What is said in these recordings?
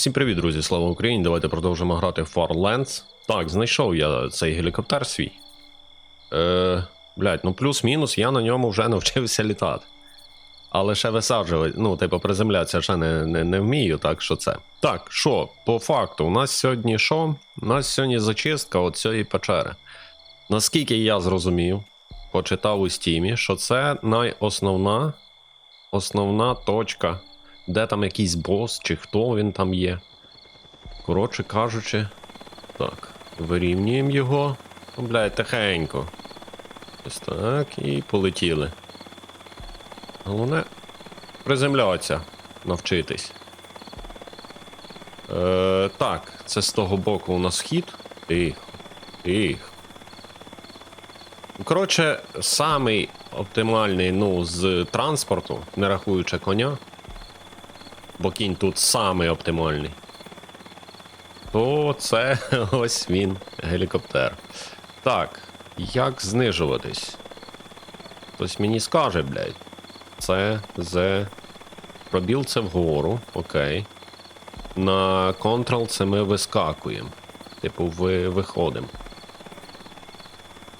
Всім привіт, друзі! Слава Україні! Давайте продовжимо грати в Farlands. Так, знайшов я цей гелікоптер свій. Е, блядь, ну плюс-мінус я на ньому вже навчився літати. Але ще висаджувати, ну, типу, приземлятися ще не, не, не вмію, так що це. Так, що, по факту, у нас сьогодні що? У нас сьогодні зачистка от цієї печери. Наскільки я зрозумів, почитав у стімі, що це найосновна основна точка де там якийсь бос, чи хто він там є. Коротше кажучи, так, вирівнюємо його. Ну, блядь, тихенько. Ось так, і полетіли. Головне приземлятися, навчитись. Е, так, це з того боку у нас хід. Тихо, тихо. Коротше, самий оптимальний ну, з транспорту, не рахуючи коня бо кінь тут самий оптимальний. То це ось він, гелікоптер. Так, як знижуватись? Хтось мені скаже, блядь. Це з. Пробіл це вгору, окей. На Ctrl це ми вискакуємо. Типу, ви виходимо.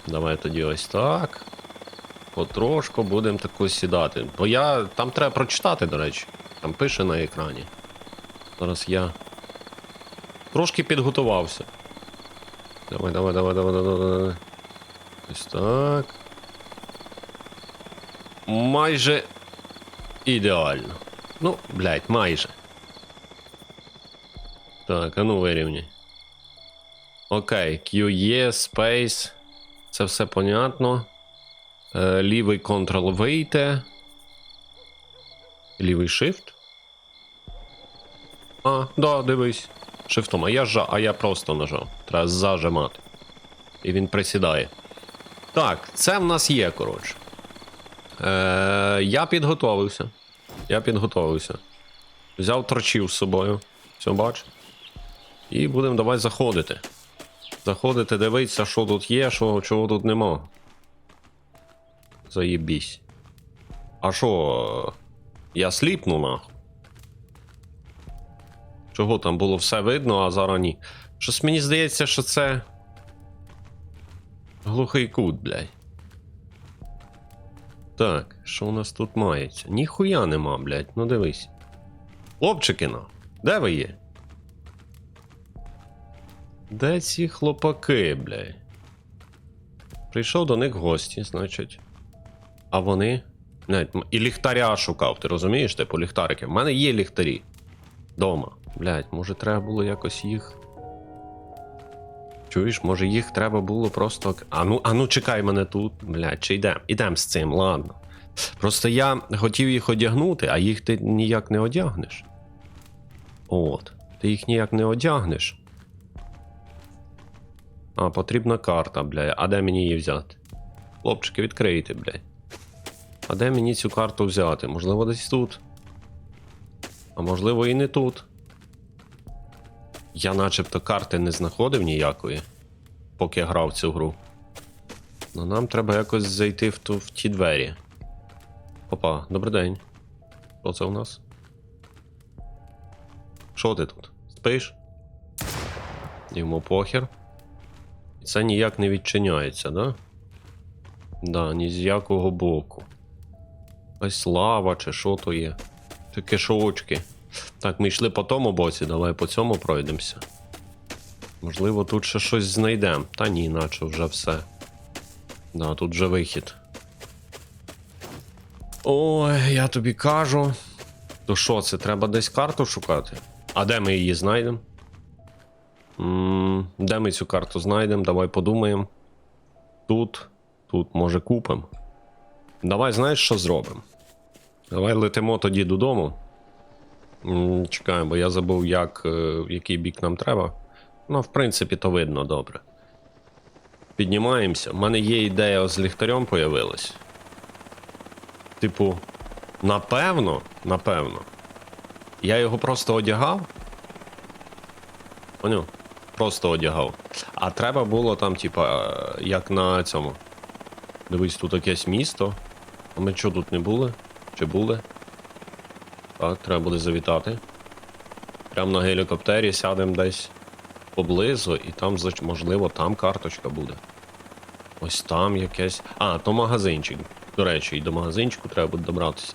Давай тоді ось так. Потрошку будемо таку сідати. Бо я. Там треба прочитати, до речі. Там пише на екрані. Зараз я трошки підготувався. Давай, давай, давай, давай, давай, давай. Ось так. Майже ідеально. Ну, блядь, майже. Так, а ну вирівняй. Окей, QE, Space. Це все понятно. Е, лівий Ctrl вийти. Лівий shift. А, да, дивись. Шифтом. А я жа, а я просто нажав. Треба зажимати. І він присідає. Так, це в нас є, коротше. Е, я підготовився. Я підготовився. Взяв торчів з собою. Все бач. І будемо давай заходити. Заходити, дивитися, що тут є, що, чого тут нема. Заєбісь. А що? Я сліпну нахуй. Чого там було все видно, а зараз ні. Щось мені здається, що це. Глухий кут, блядь. Так, що у нас тут мається? Ніхуя нема, блядь, ну дивись. Хлопчики, на, де ви є? Де ці хлопаки, блядь? Прийшов до них гості, значить. А вони. М- і ліхтаря шукав, ти розумієш? Типу ліхтарики. В мене є ліхтарі. Дома. Блять, може треба було якось їх. Чуєш, може їх треба було просто. А ну, а ну чекай мене тут. Блять, чи йдем? Ідем з цим, ладно. Просто я хотів їх одягнути, а їх ти ніяк не одягнеш. От. Ти їх ніяк не одягнеш. А, потрібна карта, бля. А де мені її взяти? Хлопчики, відкрийте, блядь. А де мені цю карту взяти? Можливо, десь тут. А можливо, і не тут. Я начебто карти не знаходив ніякої, поки грав цю гру. Ну нам треба якось зайти в, ту, в ті двері. Опа, добрий день. Що це у нас? Що ти тут? Спиш? Йому похер. І це ніяк не відчиняється, да? Да, ні з якого боку. Ось лава чи що то є. Чи кишочки. Так, ми йшли по тому боці, давай по цьому пройдемося. Можливо, тут ще щось знайдемо. Та ні, наче вже все. Да, тут вже вихід. Ой, я тобі кажу. То що це? Треба десь карту шукати? А де ми її знайдемо? Де ми цю карту знайдемо? Давай подумаємо. Тут, тут, може, купимо. Давай, знаєш, що зробимо? Давай летимо тоді додому. Чекаємо, бо я забув, як, е, який бік нам треба. Ну, в принципі, то видно добре. Піднімаємося. У мене є ідея з ліхтарем появилась. Типу, напевно, напевно. Я його просто одягав. Поняв? Просто одягав. А треба було там, типа, як на цьому. Дивись, тут якесь місто. А ми що тут не були? Чи були? Так, треба буде завітати. Прямо на гелікоптері сядемо десь поблизу, і там, можливо, там карточка буде. Ось там якесь. А, то магазинчик. До речі, і до магазинчику треба буде добратися.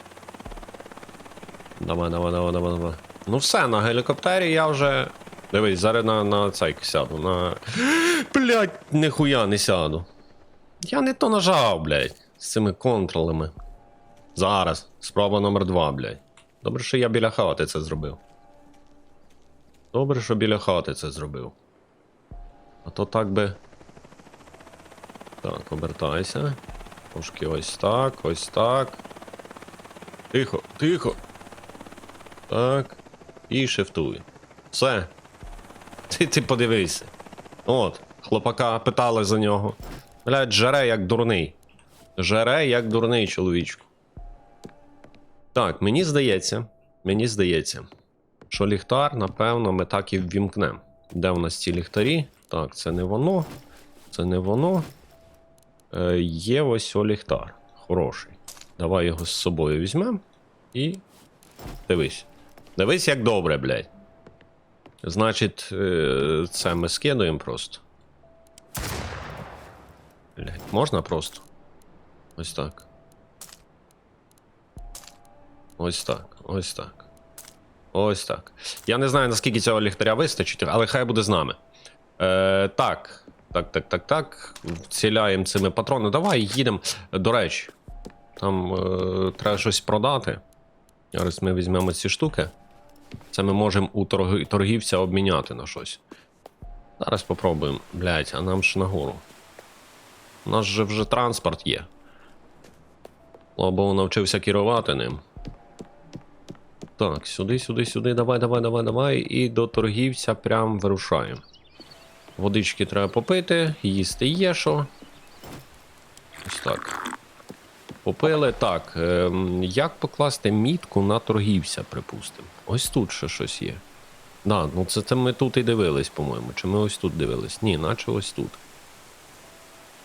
Давай, давай, давай, давай, давай. Ну все, на гелікоптері я вже. Дивись, зараз на, на цей сяду. На. Блять, ніхуя не сяду. Я не то нажав, блядь, з цими контролами. Зараз. Спроба номер два, блядь. Добре, що я біля хати це зробив. Добре, що біля хати це зробив. А то так би. Так, обертайся. Трошки ось так, ось так. Тихо, тихо. Так. І шифтуй. Все. Ти, ти подивися. От, хлопака питали за нього. Блядь, жере як дурний. Жере як дурний чоловічку. Так, мені здається, мені здається, що ліхтар, напевно, ми так і ввімкнемо. Де у нас ці ліхтарі? Так, це не воно. Це не воно. Е, є ось о ліхтар. Хороший. Давай його з собою візьмемо і. Дивись. Дивись, як добре, блядь. Значить, е, це ми скидуємо просто. Блядь, можна просто? Ось так. Ось так, ось так. Ось так. Я не знаю, наскільки цього ліхтаря вистачить, але хай буде з нами. Е, так. Так, так, так, так. Вціляємо цими патронами. Давай їдемо. До речі, там е, треба щось продати. Зараз ми візьмемо ці штуки. Це ми можемо у торги- торгівця обміняти на щось. Зараз попробуємо. Блять, а нам ж нагору. У нас же вже транспорт є. Лобо навчився керувати ним. Так, сюди, сюди, сюди, давай, давай, давай, давай. І до торгівця прям вирушаємо. Водички треба попити, їсти є що. Ось так. Попили. Так. Ем, як покласти мітку на торгівця, припустимо? Ось тут ще щось є. Да, ну це, це ми тут і дивились, по-моєму. Чи ми ось тут дивились? Ні, наче ось тут.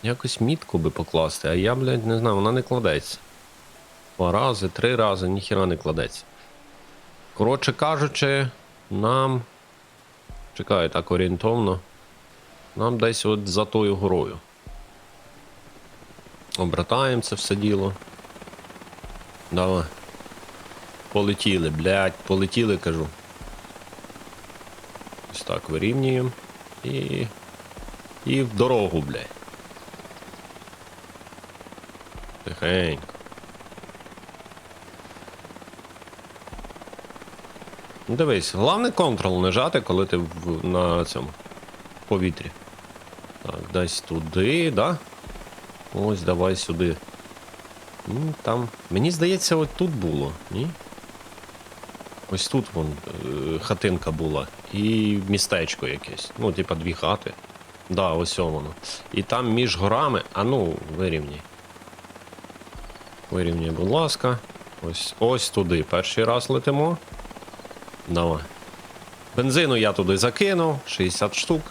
Якось мітку би покласти, а я, блядь, не знаю, вона не кладеться. Два рази, три рази, ніхіра не кладеться. Коротше кажучи, нам. Чекаю так орієнтовно. Нам десь от за тою горою. Обратаємо це все діло. Давай. Полетіли, блядь, полетіли, кажу. Ось так вирівнюємо. І. І в дорогу, блядь. Тихенько. Ну, Дивись, головне Ctrl нажати, коли ти на цьому повітрі. Так, десь туди, да? Ось, давай сюди. Ну, там. Мені здається, от тут було, ні? Ось тут вон е, хатинка була. І містечко якесь. Ну, типа дві хати. Да, ось воно. І там між горами. А ну, вирівняй. Вирівняй, будь ласка. Ось ось туди. Перший раз летимо. Давай. Бензину я туди закинув, 60 штук.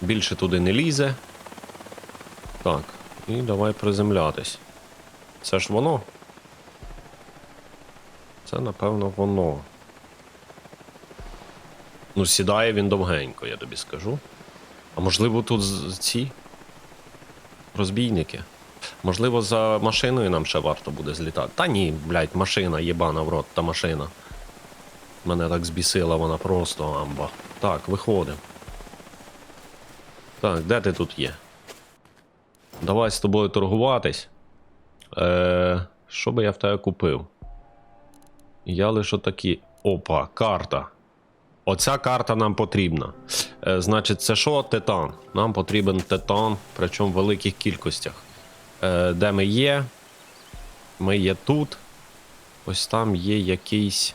Більше туди не лізе. Так, і давай приземлятись. Це ж воно. Це, напевно, воно. Ну, сідає він довгенько, я тобі скажу. А можливо, тут ці розбійники. Можливо, за машиною нам ще варто буде злітати. Та ні, блядь, машина, єбана в рот, та машина. Мене так збісила вона просто амба. Так, виходимо. Так, де ти тут є? Давай з тобою торгуватись. Е, що би я в тебе купив? Я лише такі. Опа, карта. Оця карта нам потрібна. Е, значить, це що? Титан. Нам потрібен титан, причому в великих кількостях. Е, де ми є? Ми є тут. Ось там є якийсь.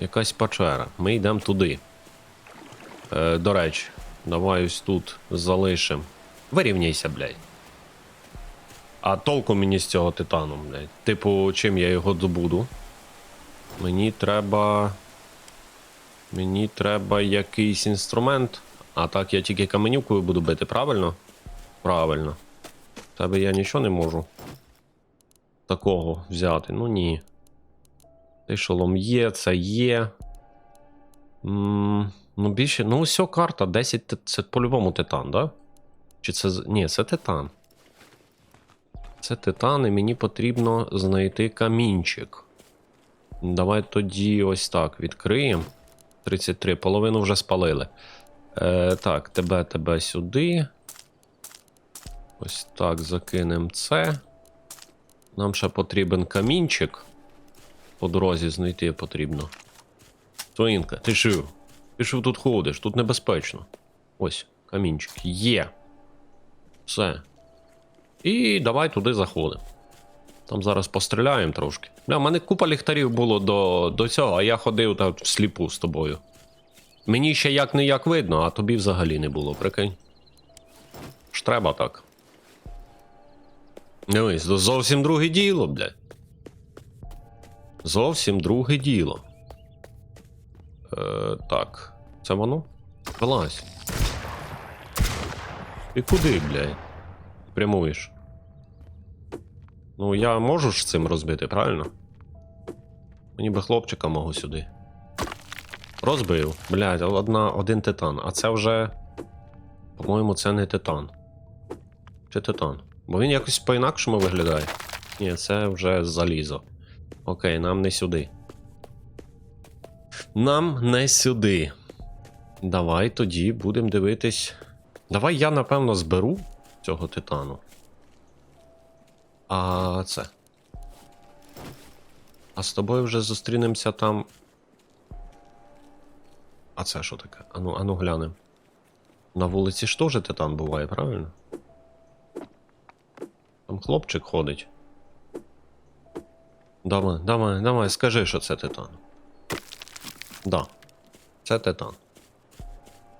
Якась печера. Ми йдемо туди. Е, до речі, давай ось тут залишимо. Вирівняйся, блядь. А толку мені з цього титану, блядь. Типу, чим я його добуду? Мені треба. Мені треба якийсь інструмент. А так я тільки каменюкою буду бити, правильно? Правильно. Тебе я нічого не можу. Такого взяти. Ну ні. Цей шолом є, це є. М, ну, більше. Ну, ось карта 10 це по-любому титан, да? Чи це. Ні, це титан. Це титан, і мені потрібно знайти камінчик. Давай тоді ось так відкриємо. 33, половину вже спалили. Е, так, тебе, тебе сюди. Ось так, закинемо це. Нам ще потрібен камінчик. По дорозі знайти потрібно. Твоїнка, ти що? Ти що тут ходиш? Тут небезпечно. Ось, камінчик. Є. Все. І давай туди заходимо. Там зараз постріляємо трошки. Бля, в мене купа ліхтарів було до, до цього, а я ходив так всліпу з тобою. Мені ще як не як видно, а тобі взагалі не було, прикинь. Ж треба так. Дивись, зовсім друге діло, блядь. Зовсім друге діло. Е, так. Це воно? Вилазь. І куди, блядь? Прямуєш. Ну, я можу ж цим розбити, правильно? Мені би хлопчика можу сюди. Розбив. Блядь, одна, один титан. А це вже. По-моєму, це не титан. Чи титан? Бо він якось по-інакшому виглядає. Ні, це вже залізо. Окей, нам не сюди. Нам не сюди. Давай тоді будемо дивитись. Давай я, напевно, зберу цього титану. А це. А з тобою вже зустрінемося там. А це що таке? Ану, ану глянем. На вулиці ж теж титан буває, правильно? Там хлопчик ходить. Давай, давай, давай, скажи, що це титан. Да. Це титан.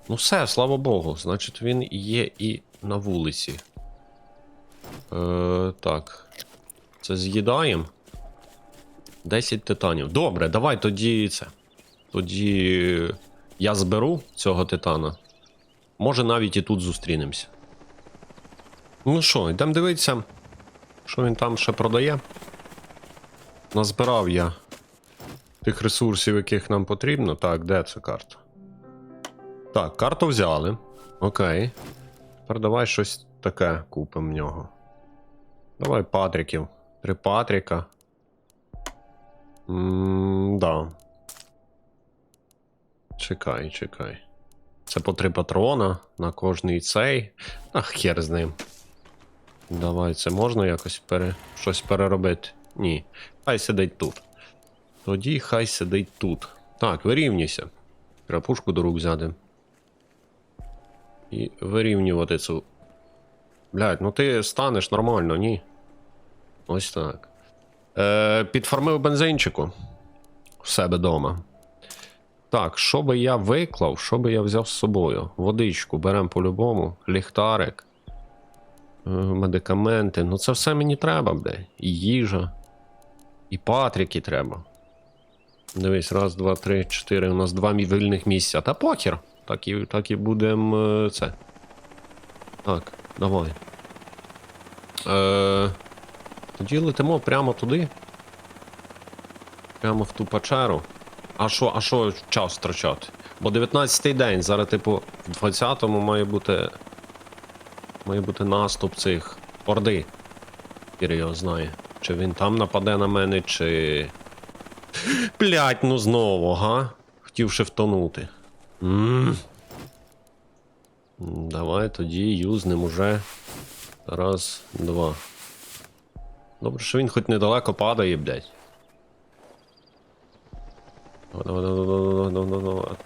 Ну все, слава Богу, значить він є і на вулиці. Е, так. Це з'їдаємо. 10 титанів. Добре, давай тоді це. Тоді я зберу цього титана. Може навіть і тут зустрінемося. Ну що, йдемо дивитися, що він там ще продає. Назбирав я тих ресурсів, яких нам потрібно. Так, де ця карта? Так, карту взяли. Окей. Тепер давай щось таке купимо в нього. Давай патриків. Три патрика. Ммм, да. Чекай, чекай. Це по три патрона на кожний цей. Ах, хер з ним. Давай, це можна якось пере... щось переробити? Ні. Хай сидить тут. Тоді хай сидить тут. Так, вирівнюйся. Треба пушку до рук взяти. І вирівнювати цю. Блядь, ну ти станеш нормально, ні? Ось так. Е, підформив бензинчику в себе вдома. Так, що би я виклав, що би я взяв з собою? Водичку беремо по-любому, ліхтарик, е, медикаменти. Ну це все мені треба, бля. І їжа. І патрики треба. Дивись, раз, два, три, чотири. У нас два вільних місця. Та похер. Так і, так і будемо це. Так, давай. Е, тоді летимо прямо туди. Прямо в ту печеру. А що, а що час втрачати? Бо 19-й день, зараз, типу, в 20-му має бути. Має бути наступ цих Орди. Кір його знає. Чи він там нападе на мене, чи. Блять, ну знову, га? Хотів ще втонути. м Давай тоді юзнем уже. Раз, два. Добре, що він хоч недалеко падає, блядь.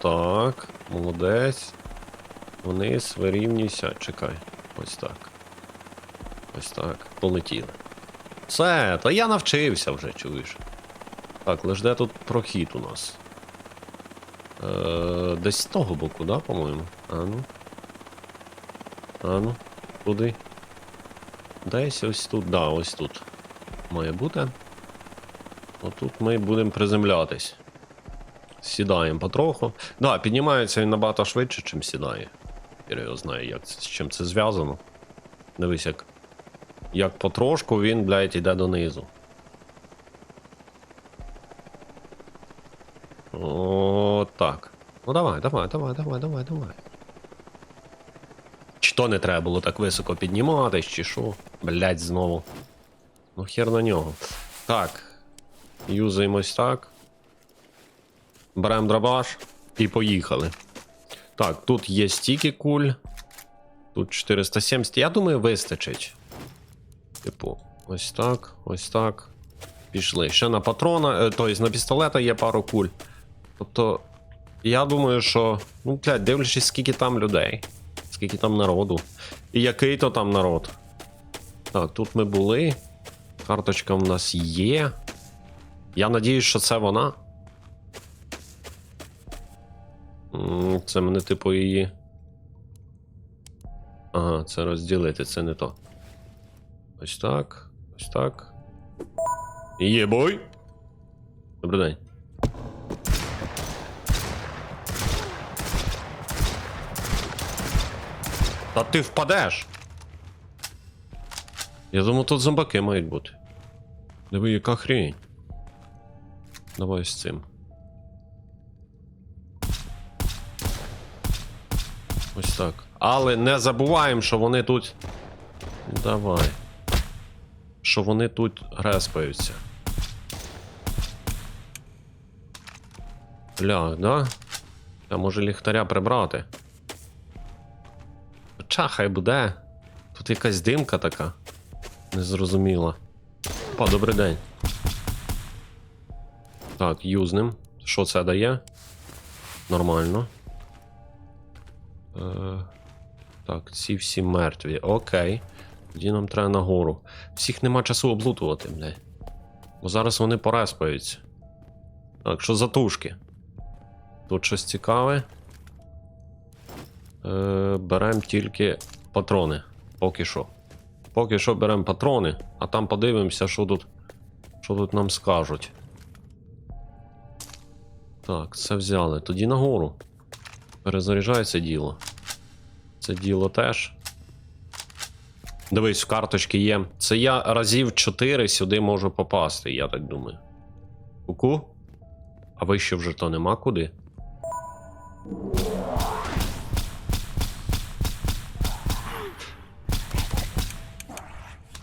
Так, молодець. Вниз, вирівнюйся. Чекай. Ось так. Ось так. Полетіли. Все, та я навчився вже, чуєш. Так, лиш де тут прохід у нас? Е, десь з того боку, да, по-моєму? А ну. А ну, туди. Десь ось тут, да, ось тут. Має бути. Отут ми будемо приземлятись. Сідаємо потроху. Да, піднімається він набагато швидше, чим сідає. Я знаю, як це, з чим це зв'язано. Дивись, як. Як потрошку він, блядь, іде донизу. О, так. Ну давай, давай, давай, давай, давай, давай. Чи то не треба було так високо підніматись, чи що? Блять, знову. Ну хер на нього. Так. Юзаємось так. Беремо дробаш і поїхали. Так, тут є стільки куль. Тут 470. Я думаю, вистачить. Типу, ось так, ось так. Пішли. Ще на патрона, тобто на пістолета є пару куль. Тобто, я думаю, що. Ну, блядь, дивлячись, скільки там людей, скільки там народу. І який то там народ. Так, тут ми були. Карточка в нас є. Я надіюсь, що це вона. Це мене, типу, її. Ага, це розділити, це не то. Ось так. Ось так. Єбой! Добрий день. Та ти впадеш. Я думаю, тут зомбаки мають бути. Диви, яка хрінь. Давай з цим. Ось так. Але не забуваємо, що вони тут. Давай. Що вони тут респаються. Бля, да? А може ліхтаря прибрати? Хоча хай буде. Тут якась димка така. Незрозуміла. Опа, добрий день. Так, юзнем. Що це дає? Нормально. Е, так, ці всі мертві. Окей. Тоді нам треба нагору. Всіх нема часу облутувати, блядь. Бо зараз вони пореспаються. Так, що за тушки? Тут щось цікаве. Е, беремо тільки патрони. Поки що. Поки що беремо патрони, а там подивимося, що тут, що тут нам скажуть. Так, це взяли. Тоді нагору. Перезаряджається діло. Це діло теж. Дивись, в карточки є. Це я разів 4 сюди можу попасти, я так думаю. Ку-ку? А вище вже то нема куди.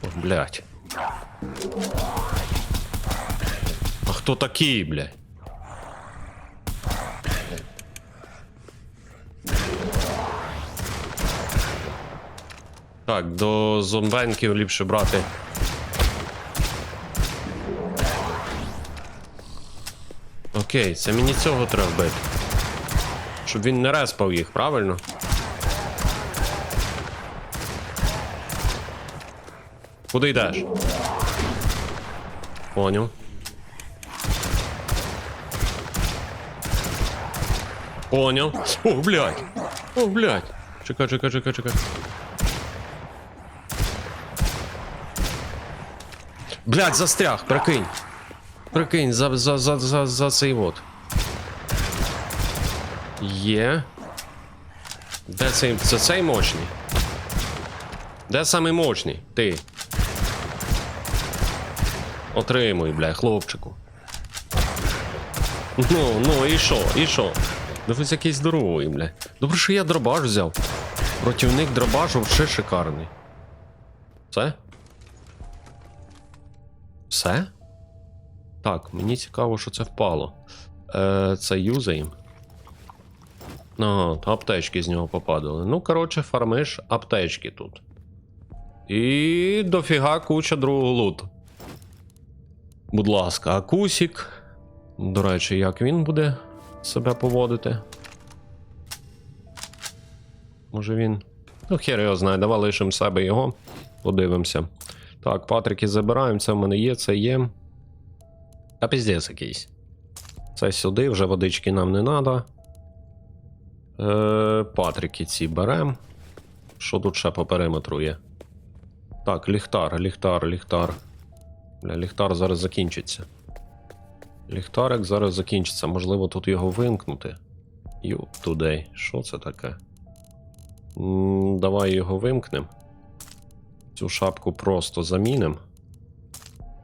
О, блядь. А хто такий, блядь? Так, до зомбенків ліпше брати. Окей, це мені цього треба вбити. Щоб він не респав їх, правильно? Куди йдеш? Поняв. Поняв. О, блядь. О, блядь. Чекай, чекай, чекай, чекай. Блядь, застряг, прикинь. Прикинь, за, за, за, за, за цей вот. Є. Де цей. Це цей мощний? Де самий мощний? Ти. Отримуй, бля, хлопчику. Ну, ну, і що, і що? Дивись, якийсь здоровий, бля. Добре, що я дробаш взяв. Противник дробашу вже шикарний. Все? Все? Так, мені цікаво, що це впало. Е, це юзаєм. Ага, аптечки з нього попадали. Ну, коротше, фармиш аптечки тут. І дофіга куча другого луту. Будь ласка, акусік. До речі, як він буде себе поводити? Може він. Ну, хер його знає, давай лишимо себе його. Подивимося. Так, патрики забираємо, це в мене є, це є. Та піздець якийсь. Це сюди, вже водички нам не треба. Е, патрики ці беремо. Що тут ще по периметру є? Так, ліхтар, ліхтар, ліхтар. Бля, ліхтар зараз закінчиться. Ліхтарик зараз закінчиться. Можливо, тут його вимкнути. Ю, тудей. Що це таке? М, давай його вимкнемо. Цю шапку просто замінимо.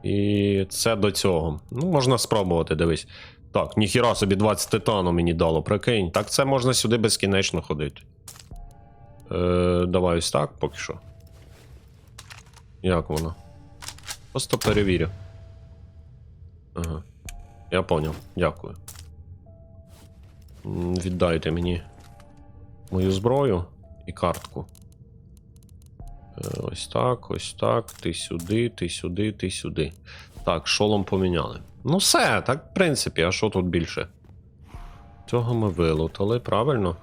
І це до цього. Ну, можна спробувати, дивись. Так, ніхіра собі 20 титану мені дало, прикинь. Так це можна сюди безкінечно ходити. Е, давай ось так поки що. Як воно? Просто перевірю. Ага. Я поняв. Дякую. Віддайте мені мою зброю і картку. Ось так, ось так. Ти сюди, ти сюди, ти сюди. Так, шолом поміняли. Ну все, так, в принципі, а що тут більше? Цього ми вилутали, правильно?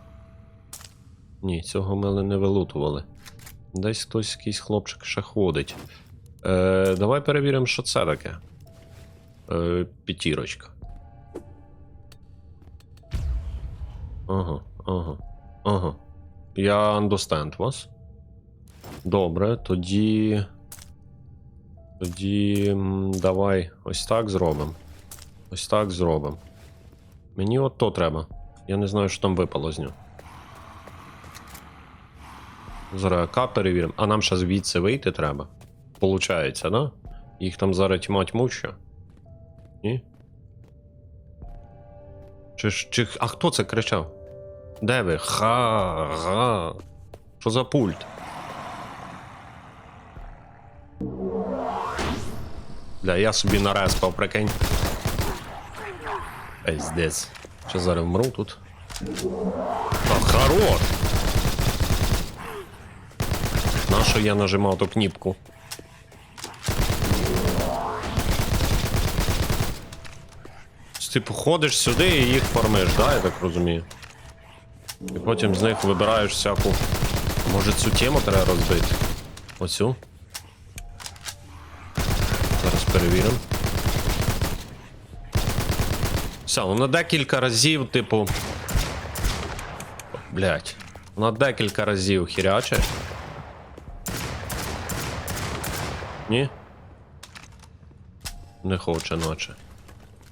Ні, цього ми не вилутували. Десь хтось якийсь хлопчик ще ходить. Е, давай перевіримо, що це таке. Е, п'ятірочка. Ага, ага, ага. Я understand вас. Добре, тоді. Тоді. Давай ось так зробимо. Ось так зробимо. Мені от то треба. Я не знаю, що там випало з нього. Зараз АК перевіримо. А нам ще звідси вийти треба. Получається, да? Їх там зараз тьма тьмуща. Ні? Чи, чи. А хто це кричав? Де ви? Ха, га. Що за пульт? Бля, я собі нареспав, прикинь. Пиздец. Що зараз вмру тут? Та хорош! Нащо я нажимав ту кніпку? Типу ходиш сюди і їх формиш, да, я так розумію. І потім з них вибираєш всяку. Може цю тему треба розбити? Оцю? Перевіримо. Все, вона декілька разів, типу. Блять. Вона декілька разів хіряче. Ні? Не хоче, наче.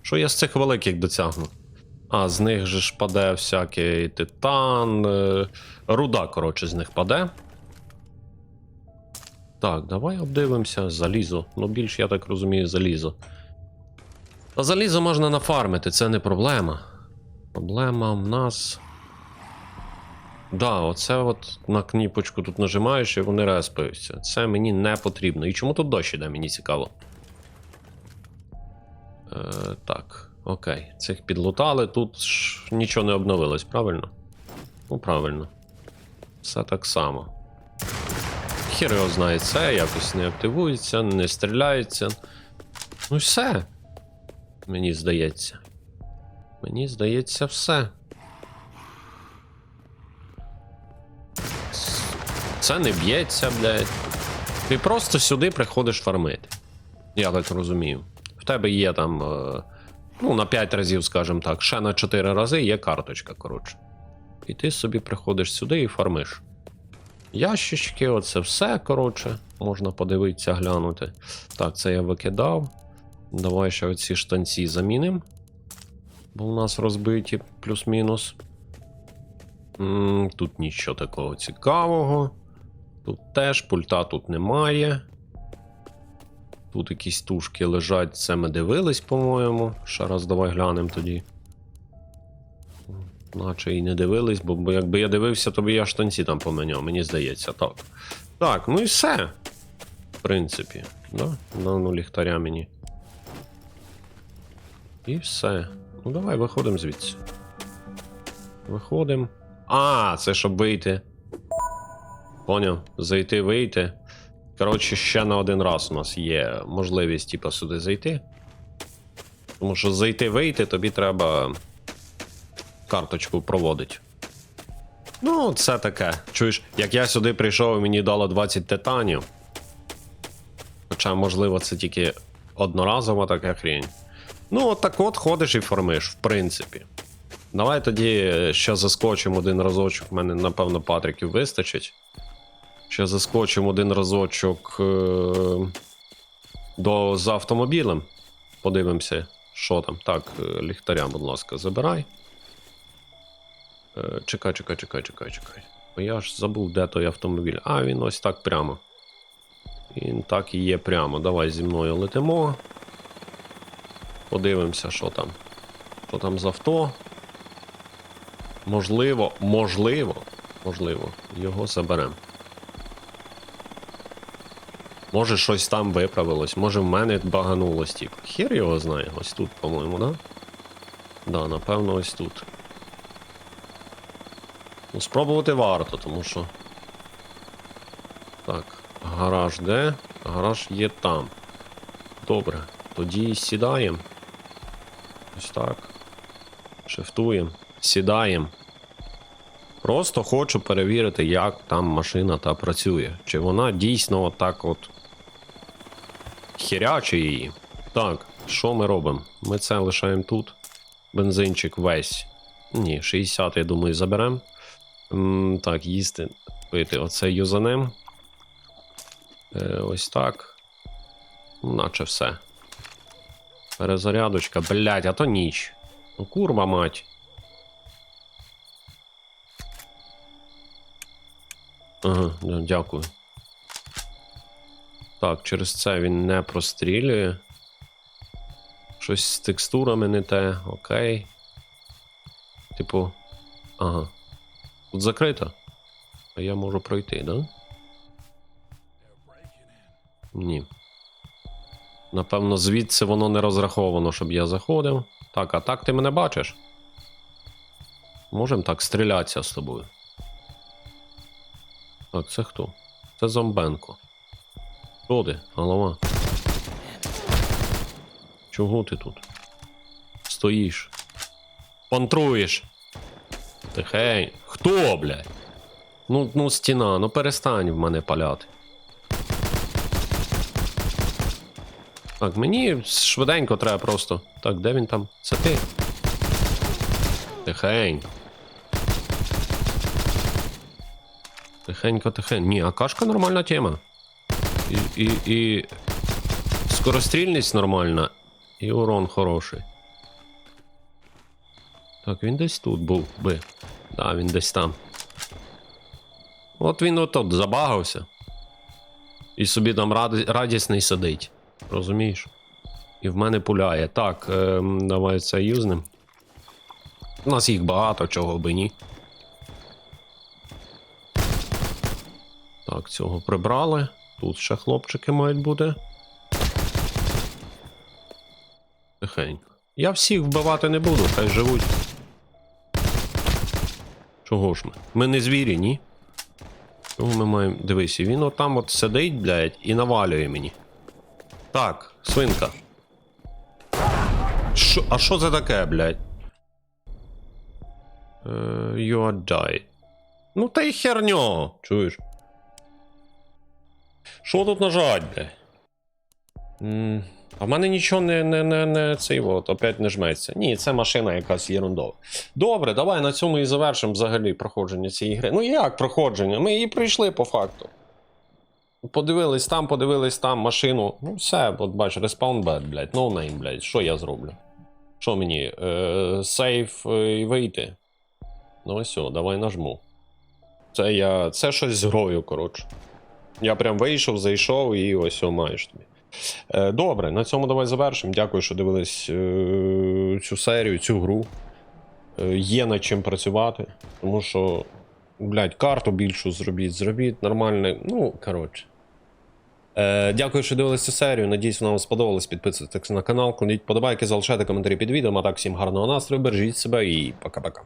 Що я з цих великих дотягну? А, з них же ж паде всякий титан. е, Руда, коротше, з них паде. Так, давай обдивимося. Залізо. Ну, більш, я так розумію, залізо. Та залізо можна нафармити, це не проблема. Проблема в нас. Да, оце от на кніпочку тут нажимаєш і вони респаються. Це мені не потрібно. І чому тут дощ іде, мені цікаво. Е, так, окей. Цих підлутали, тут ж нічого не обновилось, правильно? Ну, правильно. Все так само. Хір його знає це, якось не активується, не стріляється. Ну все. Мені здається. Мені здається, все. Це не б'ється, блядь. Ти просто сюди приходиш фармити. Я так розумію. В тебе є там. е, Ну, на 5 разів, скажімо так, ще на 4 рази є карточка, коротше. І ти собі приходиш сюди і фармиш. Ящички, оце все, коротше. Можна подивитися, глянути. Так, це я викидав. Давай ще оці штанці замінимо. Бо у нас розбиті плюс-мінус. Тут нічого такого цікавого. Тут теж пульта тут немає. Тут якісь тушки лежать, це ми дивились, по-моєму. Ще раз давай глянемо тоді. Наче і не дивились, бо, якби я дивився, то би я штанці там поміняв, мені здається, так. Так, ну і все. В принципі, да? На ну ліхтаря мені. І все. Ну давай виходимо звідси. Виходимо. А, це щоб вийти. Поняв? Зайти, вийти. Коротше, ще на один раз у нас є можливість, типу, сюди зайти. Тому що зайти, вийти, тобі треба карточку проводити. Ну, це таке. Чуєш, як я сюди прийшов і мені дало 20 титанів. Хоча, можливо, це тільки одноразова така хрінь. Ну, от так от ходиш і формиш, в принципі. Давай тоді ще заскочимо один разочок. У мене, напевно, патриків вистачить. Ще заскочимо один разочок е- до за автомобілем. Подивимося, що там. Так, е, ліхтаря, будь ласка, забирай. Е, чекай, чекай, чекай, чекай, чекай. Бо я ж забув, де той автомобіль. А, він ось так прямо. Він так і є прямо. Давай зі мною летимо. Подивимося, що там. Що там з авто? Можливо, можливо, можливо, його заберемо. Може щось там виправилось, може в мене баганулось, типу. Хер його знає, ось тут, по-моєму, да? Да, напевно, ось тут. Ну, спробувати варто, тому що. Так, гараж де? Гараж є там. Добре. Тоді сідаємо. Ось так. Шифтуємо. Сідаємо. Просто хочу перевірити, як там машина та працює. Чи вона дійсно отак от хіряче її. Так, що ми робимо? Ми це лишаємо тут. Бензинчик весь. Ні, 60, я думаю, заберемо. Так, їсти, пити. Оце юзанем. Е, ось так. Ну, Наче все. Перезарядочка. Блять, а то ніч. Ну, курва мать. Ага, дякую. Так, через це він не прострілює. Щось з текстурами не те, окей. Типу. Ага. Тут закрито. А я можу пройти, да? Ні. Напевно, звідси воно не розраховано, щоб я заходив. Так, а так ти мене бачиш? Можем так стрілятися з тобою. Так, це хто? Це зомбенко. Хто ти? Голова. Чого ти тут? Стоїш. Пантруєш. Тихень. Хто, блядь? Ну, ну, стіна, ну перестань в мене паляти. Так, мені швиденько треба просто. Так, де він там? Це ти? Тихенько. Тихенько, тихенько. Ні, акашка нормальна тема. І, і, і скорострільність нормальна, і урон хороший. Так, він десь тут був би. Да, він десь там. От він отут забагався. І собі там радісний сидить. Розумієш? І в мене пуляє. Так, ем, давай це юзнем. У нас їх багато, чого би ні. Так, цього прибрали. Тут ще хлопчики мають бути. Тихенько. Я всіх вбивати не буду, хай живуть. Чого ж ми? Ми не звірі, ні? Чого ми маємо. Дивись, він отам от сидить, блядь, і навалює мені. Так, свинка. Що, а що це таке, блядь? Е, you are died. Ну та й херньо, чуєш? Що тут нажать, блядь? М, А в мене нічого не, не, не, не цей от, опять не жметься. Ні, це машина якась ерундова. Добре, давай на цьому і завершимо взагалі проходження цієї гри. Ну як проходження? Ми її пройшли по факту. Подивились там, подивились там машину. Ну все, от бач, респаун бед, блядь, ноунейм, блядь, що я зроблю? Що мені? Е, сейф е, і вийти? Ну ось, давай нажму. Це я. Це щось з грою, коротше. Я прям вийшов, зайшов і ось о, маєш тобі. Е, добре, на цьому давай завершимо. Дякую, що дивились е, цю серію, цю гру. Е, є над чим працювати, тому що, блядь, карту більшу зробіть, зробіть нормальне. Ну, коротше. Е, дякую, що дивились цю серію. Надіюсь, вона вам сподобалась. Підписуйтесь на канал, кладіть подобайки, залишайте коментарі під відео. А так, всім гарного настрою, бережіть себе і пока-пока.